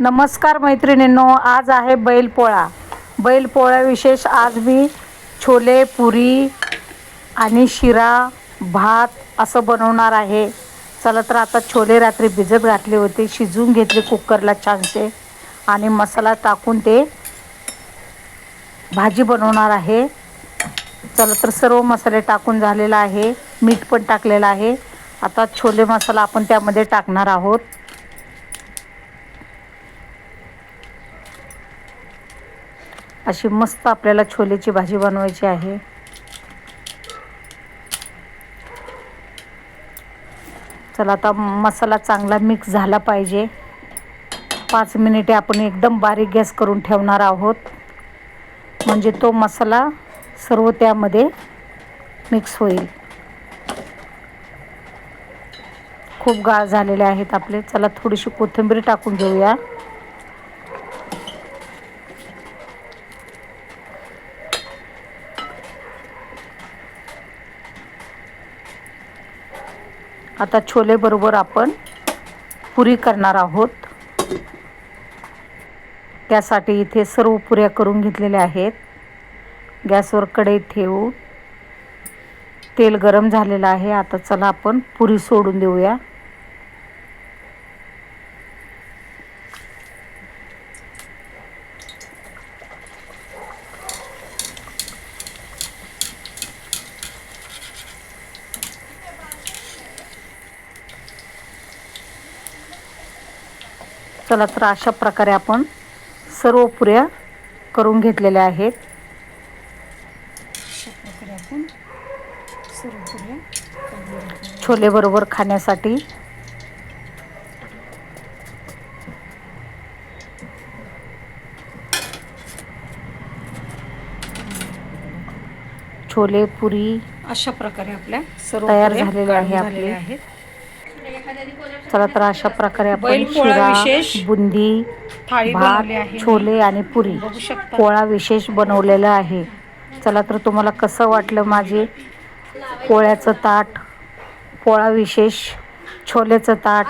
नमस्कार मैत्रिणींनो आज आहे बैलपोळा. बैलपोळा विशेष आज मी छोले पुरी आणि शिरा भात असं बनवणार आहे. चला तर आता छोले रात्री भिजत घातले होते शिजवून घेतले कुकरला छानसे आणि मसाला टाकून ते भाजी बनवणार आहे. चला तर सर्व मसाले टाकून झालेला आहे मीठ पण टाकलेलं आहे. आता छोले मसाला आपण त्यामध्ये टाकणार आहोत. अशी मस्त आपल्याला छोलेची भाजी बनवायची आहे. चला आता मसाला चांगला मिक्स झाला पाहिजे. पाच मिनिटे आपण एकदम बारीक गॅस करून ठेवणार आहोत. म्हणजे तो मसाला सर्व त्यामध्ये मिक्स होईल. खूप गाळ झालेले आहेत आपले. चला थोडीशी कोथिंबीर टाकून घेऊया. आता छोले बरोबर आपण पुरी करणार आहोत. त्यासाठी इथे सर्व पुऱ्या करून घेतलेल्या आहेत. गॅसवर कढई ठेवू. तेल गरम झालेलं आहे. आता चला आपण पुरी सोडून देऊया. चला तर अशा प्रकारे आपण सर्व पुऱ्या करून घेतलेल्या आहेत. छोले बरोबर खाण्यासाठी. छोले पुरी अशा प्रकारे आपल्या सर्व तयार झालेले आहे आपले. झालेल्या आहेत. चला तर अशा प्रकारे आपण शिरा विशेष बुंदी भात. छोले आणि पुरी पोळा विशेष बनवलेला आहे. चला तर तुम्हाला कसं वाटलं माझे पोळ्याचं ताट? पोळा विशेष छोलेचं ताट?